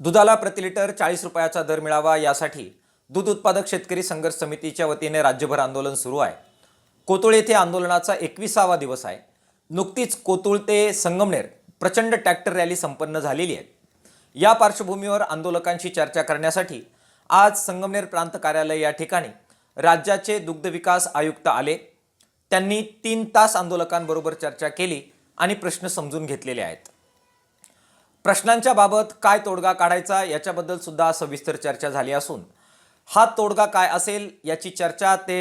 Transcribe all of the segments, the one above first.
दुधाला प्रति लिटर चाळीस रुपयाचा दर मिळावा यासाठी दूध उत्पादक शेतकरी संघर्ष समितीच्या वतीने राज्यभर आंदोलन सुरू आहे. कोतुळ येथे आंदोलनाचा एकविसावा दिवस आहे. नुकतीच कोतुळ ते संगमनेर प्रचंड ट्रॅक्टर रॅली संपन्न झालेली आहे. या पार्श्वभूमीवर आंदोलकांशी चर्चा करण्यासाठी आज संगमनेर प्रांत कार्यालय या ठिकाणी राज्याचे दुग्धविकास आयुक्त आले. त्यांनी तीन तास आंदोलकांबरोबर चर्चा केली आणि प्रश्न समजून घेतलेले आहेत. प्रश्नांच्या बाबत काय तोडगा काढायचा याच्याबद्दल सुद्धा सविस्तर चर्चा झाली असून हा तोडगा काय असेल याची चर्चा ते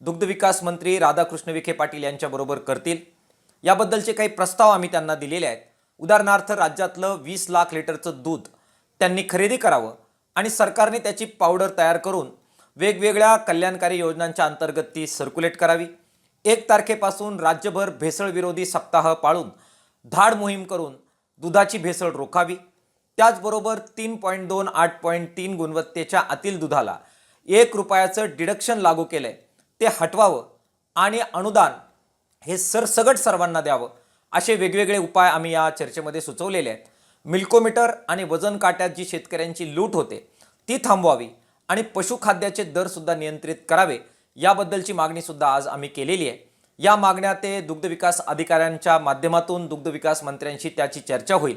दुग्धविकास मंत्री राधाकृष्ण विखे पाटील यांच्याबरोबर करतील. याबद्दलचे काही प्रस्ताव आम्ही त्यांना दिलेले आहेत. उदाहरणार्थ राज्यातलं वीस लाख लिटरचं दूध त्यांनी खरेदी करावं आणि सरकारने त्याची पावडर तयार करून वेगवेगळ्या कल्याणकारी योजनांच्या अंतर्गत ती सर्क्युलेट करावी. एक तारखेपासून राज्यभर भेसळविरोधी सप्ताह पाळून धाड मोहीम करून दुधाची भेसळ रोखावी. त्याचबरोबर तीन पॉईंट दोन आठ पॉईंट तीन गुणवत्तेच्या आतील दुधाला एक रुपयाचं डिडक्शन लागू केलंय. ते हटवावं आणि अनुदान हे सरसगट सर्वांना द्यावं असे वेगवेगळे उपाय आम्ही या चर्चेमध्ये सुचवलेले आहेत. मिल्कोमीटर आणि वजन काट्यात जी शेतकऱ्यांची लूट होते ती थांबवावी आणि पशुखाद्याचे दरसुद्धा नियंत्रित करावे याबद्दलची मागणीसुद्धा आज आम्ही केलेली आहे. या मागण्या ते दुग्धविकास अधिकाऱ्यांच्या माध्यमातून दुग्धविकास मंत्र्यांशी त्याची चर्चा होईल.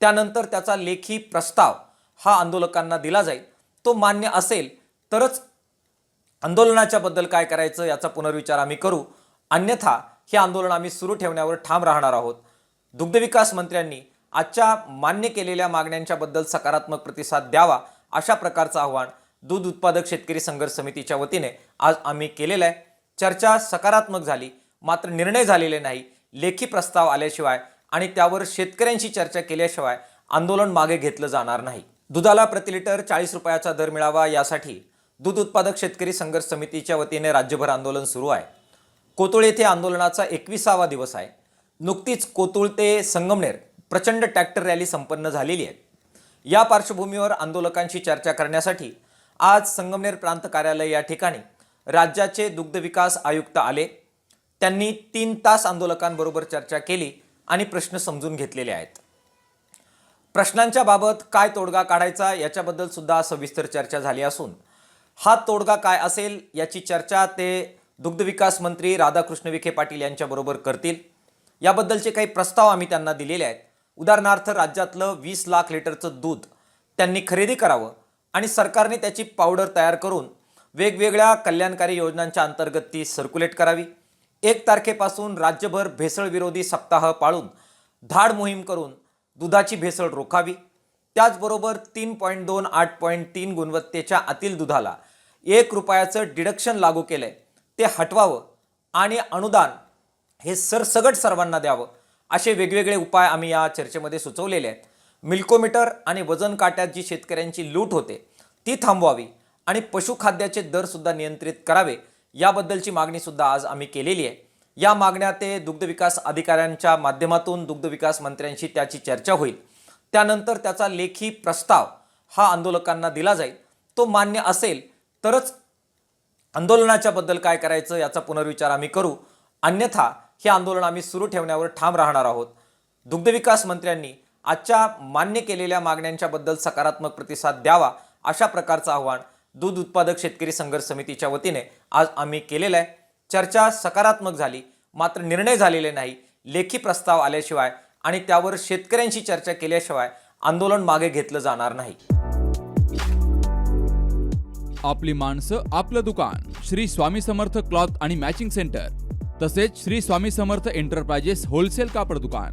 त्यानंतर त्याचा लेखी प्रस्ताव हा आंदोलकांना दिला जाईल. तो मान्य असेल तरच आंदोलनाच्या बद्दल काय करायचं याचा पुनर्विचार आम्ही करू. अन्यथा हे आंदोलन आम्ही सुरू ठेवण्यावर ठाम राहणार आहोत. दुग्धविकास मंत्र्यांनी आजच्या मान्य केलेल्या मागण्यांच्याबद्दल सकारात्मक प्रतिसाद द्यावा अशा प्रकारचं आव्हान दूध उत्पादक शेतकरी संघर्ष समितीच्या वतीने आज आम्ही केलेलं आहे. चर्चा सकारात्मक झाली मात्र निर्णय झालेले नाही लेखी प्रस्ताव आल्याशिवाय आणि त्यावर शेतकऱ्यांशी चर्चा केल्याशिवाय आंदोलन मागे घेतलं जाणार नाही. दुधाला प्रति लिटर चाळीस रुपयाचा दर मिळावा यासाठी दूध उत्पादक शेतकरी संघर्ष समितीच्या वतीने राज्यभर आंदोलन सुरू आहे. कोतुळ येथे आंदोलनाचा एकविसावा दिवस आहे. नुकतीच कोतुळ ते संगमनेर प्रचंड ट्रॅक्टर रॅली संपन्न झालेली आहे. या पार्श्वभूमीवर आंदोलकांशी चर्चा करण्यासाठी आज संगमनेर प्रांत कार्यालय या ठिकाणी राज्याचे दुग्धविकास आयुक्त आले. त्यांनी तीन तास आंदोलकांबरोबर चर्चा केली आणि प्रश्न समजून घेतलेले आहेत. प्रश्नांच्या बाबत काय तोडगा काढायचा याच्याबद्दल सुद्धा सविस्तर चर्चा झाली असून हा तोडगा काय असेल याची चर्चा ते दुग्धविकास मंत्री राधाकृष्ण विखे पाटील यांच्याबरोबर करतील. याबद्दलचे काही प्रस्ताव आम्ही त्यांना दिलेले आहेत. उदाहरणार्थ राज्यातलं वीस लाख लिटरचं दूध त्यांनी खरेदी करावं आणि सरकारने त्याची पावडर तयार करून वेगवेगळ्या कल्याणकारी योजनांच्या अंतर्गत ती सर्क्युलेट करावी. एक तारखेपासून राज्यभर भेसळविरोधी सप्ताह पाळून धाड मोहीम करून दुधाची भेसळ रोखावी. त्याचबरोबर तीन पॉईंट दोन आठ पॉईंट तीन गुणवत्तेच्या आतील दुधाला एक रुपयाचं डिडक्शन लागू केलं आहे ते हटवावं आणि अनुदान हे सरसगट सर्वांना द्यावं असे वेगवेगळे उपाय आम्ही या चर्चेमध्ये सुचवलेले आहेत. मिल्कोमीटर आणि वजन काट्यात जी शेतकऱ्यांची लूट होते ती थांबवावी. आणि पशुखाद्याचे दरसुद्धा नियंत्रित करावे याबद्दलची मागणीसुद्धा आज आम्ही केलेली आहे. या मागण्या ते दुग्धविकास अधिकाऱ्यांच्या माध्यमातून दुग्धविकास मंत्र्यांशी त्याची चर्चा होईल. त्यानंतर त्याचा लेखी प्रस्ताव हा आंदोलकांना दिला जाईल. तो मान्य असेल तरच आंदोलनाच्या बद्दल काय करायचं याचा पुनर्विचार आम्ही करू. अन्यथा हे आंदोलन आम्ही सुरू ठेवण्यावर ठाम राहणार आहोत. दुग्धविकास मंत्र्यांनी आजच्या मान्य केलेल्या मागण्यांच्याबद्दल सकारात्मक प्रतिसाद द्यावा अशा प्रकारचं आव्हान दूध उत्पादक शेतकरी संघर्ष समितीच्या वतीने आज आम्ही केलेलं आहे चर्चा सकारात्मक झाली मात्र निर्णय झालेले नाही लेखी प्रस्ताव आल्याशिवाय आणि त्यावर शेतकऱ्यांशी चर्चा केल्याशिवाय आंदोलन मागे घेतलं जाणार नाही. आपली माणसं आपलं दुकान श्री स्वामी समर्थ क्लॉथ आणि मॅचिंग सेंटर तसेच श्री स्वामी समर्थ एंटरप्राइजेस होलसेल कापड दुकान.